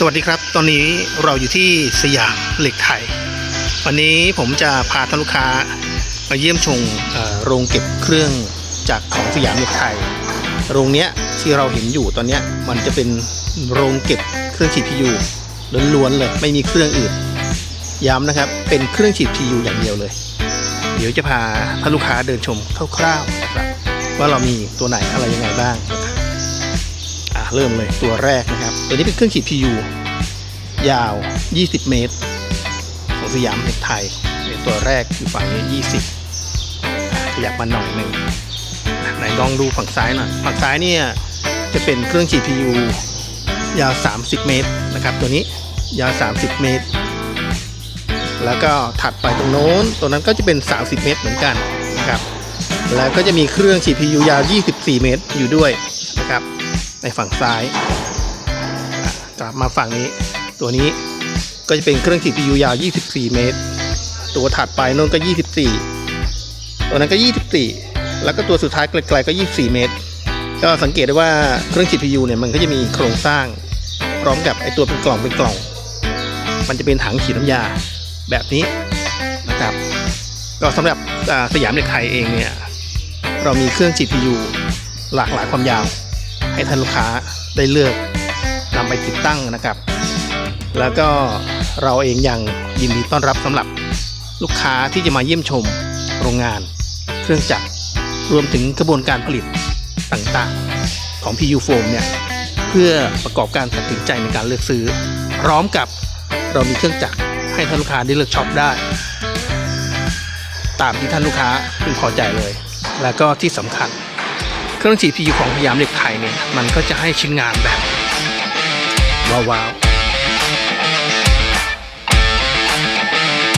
สวัสดีครับ ตอนนี้เราอยู่ที่สยามเหล็กไทย วันนี้ผมจะพาท่านลูกค้ามาเยี่ยมชมโรงเก็บเครื่องจากของสยามเหล็กไทย โรงเนี้ยที่เราเห็นอยู่ตอนเนี้ยมันจะเป็นโรงเก็บเครื่องฉีด PU ล้วนๆเลยไม่มีเครื่องอื่น ย้ำนะครับเป็นเครื่องฉีด PU อย่างเดียวเลย เดี๋ยวจะพาท่านลูกค้าเดินชมคร่าวๆนะครับว่าเรามีตัวไหนอะไรยังไงบ้างนะครับ เริ่มเลยตัวแรกนะครับ ตัวนี้เป็นเครื่องฉีด PU ยาว 20 เมตรของสยามเฮกไทยเนี่ยตัวแรกคือฝั่งนี้ 20อะขยับมาหน่อยหนึ่งอะไหนลองดูฝั่งซ้ายหน่อยฝั่งซ้ายเนี่ยจะเป็นเครื่องฉีด PU ยาว 30 เมตรนะครับ ตัวนี้ยาว 30 เมตร แล้วก็ถัดไปตรงโน้นตัวนั้นก็จะเป็น 30 เมตรเหมือนกันนะครับแล้วก็จะมีเครื่องฉีด PU ยาว 24 เมตรอยู่ด้วยนะครับ ในฝั่งซ้ายอะกลับมาฝั่งนี้ ตัวนี้ก็จะเป็นเครื่องฉีด PU ยาว 24 เมตร ตัวถัดไปโน่นก็ 24 ตัวนั้นก็ 24 แล้วก็ตัวสุดท้ายไกลๆก็ 24 เมตร ก็สังเกตได้ว่าเครื่องฉีด PU เนี่ยมันก็จะมีโครงสร้าง พร้อมกับไอตัวเป็นกล่องเป็นกล่อง มันจะเป็นถังฉีดน้ำยาแบบนี้นะครับ ก็สำหรับสยามเด็กไทยเองเนี่ยเรามีเครื่องฉีด PU หลากหลายความยาว ให้ท่านลูกค้าได้เลือกนำไปติดตั้งนะครับ แล้วก็เราเองยังยินดีต้อนรับสำหรับลูกค้าที่จะมาเยี่ยมชมโรงงาน เครื่องจักรรวมถึงกระบวนการผลิตต่างๆ ของ PU Foam เนี่ยเพื่อประกอบการตัดสินใจในการเลือกซื้อ พร้อมกับเรามีเครื่องจักรให้ท่านลูกค้าได้เลือกช็อปได้ ตามที่ท่านลูกค้าพึงพอใจเลย แล้วก็ที่สำคัญ เครื่องฉีด PU ของพยายามเหล็กไทยเนี่ยมันก็จะให้ชิ้นงานแบบว้าวๆ